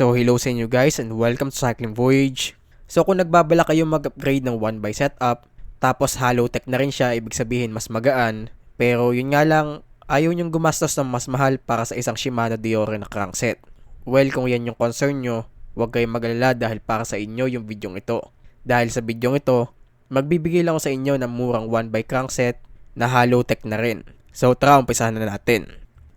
So hello sa inyo guys and welcome to Cycling Voyage. So kung nagbabala kayo mag-upgrade ng 1x setup, tapos hollow tech na rin siya, ibig sabihin mas magaan, pero yun nga lang, ayaw nyong gumastos ng mas mahal para sa isang Shimano Diore na crankset. Well, kung yan yung concern nyo, huwag kayong mag-alala dahil para sa inyo yung video ito. Dahil sa video ito, magbibigay lang ako sa inyo ng murang 1x crankset na hollow tech na rin. So tara, umpisahan na natin.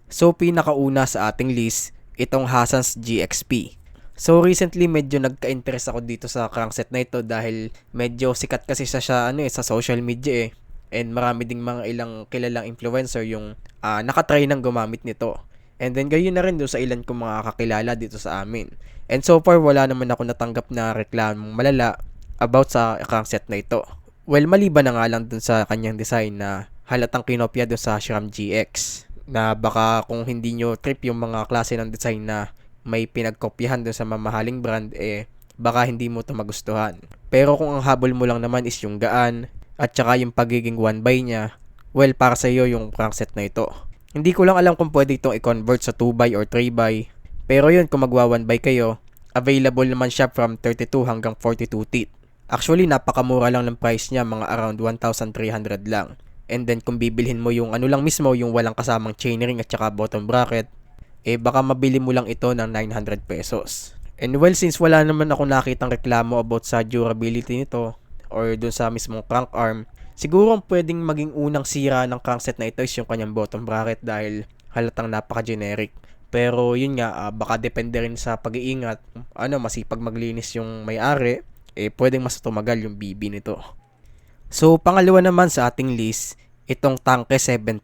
So pinakauna sa ating list, itong Hasan's GXP. So recently medyo nagka-interest ako dito sa crankset na ito dahil medyo sikat kasi siya, siya ano eh, sa social media eh. And marami ding mga ilang kilalang influencer yung uh, nakatry ng gumamit nito. And then gayon na rin doon sa ilan kong mga kakilala dito sa amin. And so far wala naman ako natanggap na reklamong malala about sa crankset na ito. Well, maliban na nga lang dun sa kanyang design na halatang kinopya doon sa Shram GX na baka kung hindi nyo trip yung mga klase ng design na may pinagkopyahan doon sa mamahaling brand, eh, baka hindi mo to magustuhan. Pero kung ang habol mo lang naman is yung gaan, at saka yung pagiging one by niya, well, para sa iyo yung crankset na ito. Hindi ko lang alam kung pwede itong i-convert sa 2x or 3x, pero yun, kung magwa 1x kayo, available naman siya from 32 hanggang 42 teeth. Actually, napakamura lang ng price niya, mga around 1,300 lang. And then kung bibilhin mo yung ano lang mismo, yung walang kasamang chainring at saka bottom bracket, eh baka mabili mo lang ito ng 900 pesos. And well, since wala naman ako nakitang reklamo about sa durability nito or dun sa mismong crank arm, siguro ang pwedeng maging unang sira ng crankset na ito is yung kanyang bottom bracket dahil halatang napaka-generic. Pero yun nga, uh, baka depende rin sa pag-iingat. Ano, masipag maglinis yung may-ari, eh pwedeng mas tumagal yung BB nito. So, pangalawa naman sa ating list, itong Tanke 7000.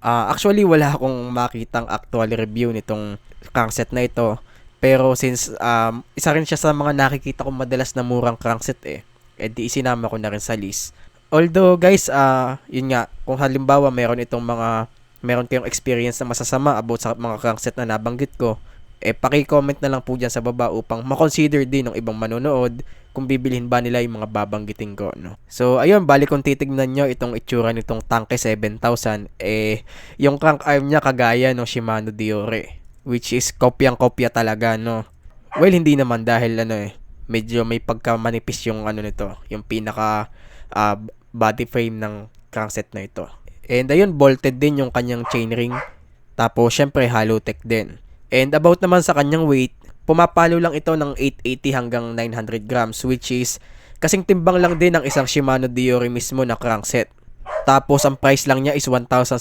Uh, actually, wala akong makitang actual review nitong crankset na ito. Pero since um, isa rin siya sa mga nakikita kong madalas na murang crankset eh, edi isinama ko na rin sa list. Although guys, uh, yun nga, kung halimbawa meron itong mga, meron kayong experience na masasama about sa mga crankset na nabanggit ko, eh paki-comment na lang po dyan sa baba upang makonsider din ng ibang manonood kung bibilhin ba nila yung mga babanggitin ko, no? So, ayun, bali kung titignan nyo itong itsura nitong Tanke 7000, eh, yung crank arm niya kagaya ng Shimano Diore, which is kopyang-kopya talaga, no? Well, hindi naman dahil, ano eh, medyo may pagka-manipis yung ano nito, yung pinaka uh, body frame ng crankset na ito. And ayun, bolted din yung kanyang chainring. Tapos, syempre, hollow tech din. And about naman sa kanyang weight, Pumapalo lang ito ng 880 hanggang 900 grams which is kasing timbang lang din ng isang Shimano Diore mismo na crankset. Tapos ang price lang niya is 1,600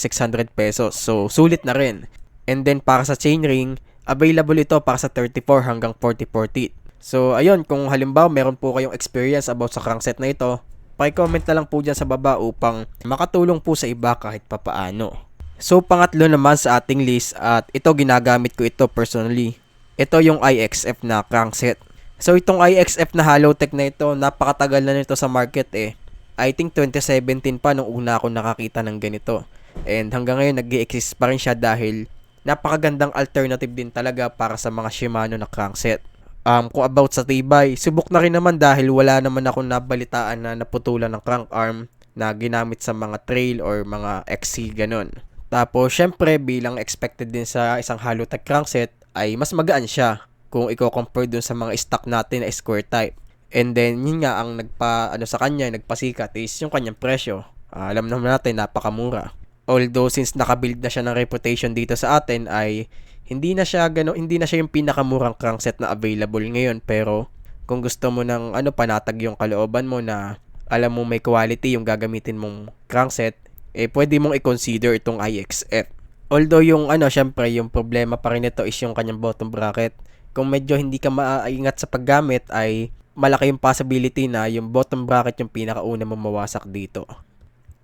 pesos. So sulit na rin. And then para sa chainring, available ito para sa 34 hanggang 44 teeth. So ayun, kung halimbawa meron po kayong experience about sa crankset na ito, pa-comment na lang po dyan sa baba upang makatulong po sa iba kahit papaano. So pangatlo naman sa ating list at ito ginagamit ko ito personally ito yung IXF na crankset. So itong IXF na hollow tech na ito, napakatagal na nito sa market eh. I think 2017 pa nung una ako nakakita ng ganito. And hanggang ngayon nag exist pa rin siya dahil napakagandang alternative din talaga para sa mga Shimano na crankset. Um, kung about sa tibay, subok na rin naman dahil wala naman ako nabalitaan na naputulan ng crank arm na ginamit sa mga trail or mga XC ganun. Tapos, syempre, bilang expected din sa isang hollow tech crankset, ay mas magaan siya kung i-compare dun sa mga stock natin na square type. And then, yun nga, ang nagpa, ano sa kanya, nagpasikat is yung kanyang presyo. Uh, alam naman natin, napakamura. Although, since nakabuild na siya ng reputation dito sa atin, ay hindi na siya gano, hindi na siya yung pinakamurang crankset na available ngayon. Pero, kung gusto mo ng ano, panatag yung kalooban mo na alam mo may quality yung gagamitin mong crankset, eh pwede mong i-consider itong IXF. Although yung ano, syempre, yung problema pa rin nito is yung kanyang bottom bracket. Kung medyo hindi ka maingat sa paggamit ay malaki yung possibility na yung bottom bracket yung pinakauna mong mawasak dito.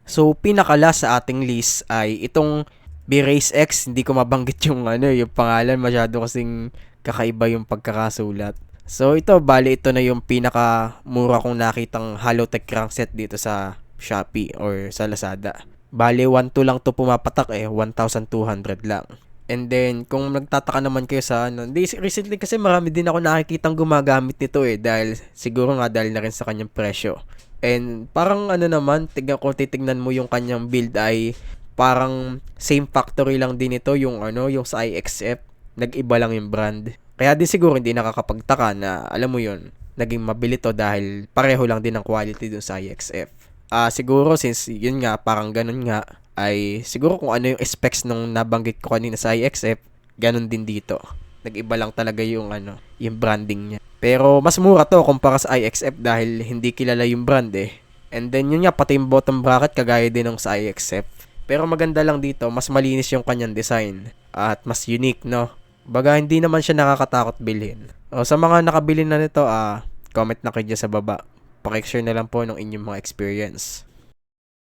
So, pinakala sa ating list ay itong B-Race X. Hindi ko mabanggit yung ano, yung pangalan. Masyado kasing kakaiba yung pagkakasulat. So, ito, bali ito na yung pinaka mura kong nakitang hollow tech crankset dito sa Shopee or sa Lazada. Bale, 1.2 lang to pumapatak eh, 1,200 lang. And then, kung nagtataka naman kayo sa ano, recently kasi marami din ako nakikitang gumagamit nito eh, dahil siguro nga dahil na rin sa kanyang presyo. And parang ano naman, tignan ko titignan mo yung kanyang build ay parang same factory lang din ito yung ano, yung sa IXF. Nag-iba lang yung brand. Kaya din siguro hindi nakakapagtaka na alam mo yon naging mabili to dahil pareho lang din ang quality dun sa IXF. Ah siguro since yun nga parang ganun nga ay siguro kung ano yung specs nung nabanggit ko kanina sa IXF, ganun din dito. Nag-iba lang talaga yung ano, yung branding niya. Pero mas mura to kumpara sa IXF dahil hindi kilala yung brand eh. And then yun nga pati yung bottom bracket kagaya din ng sa IXF. Pero maganda lang dito, mas malinis yung kanyang design at mas unique no. Baga hindi naman siya nakakatakot bilhin. O sa mga nakabili na nito, ah, comment na kayo sa baba. Pakishare na lang po ng inyong mga experience.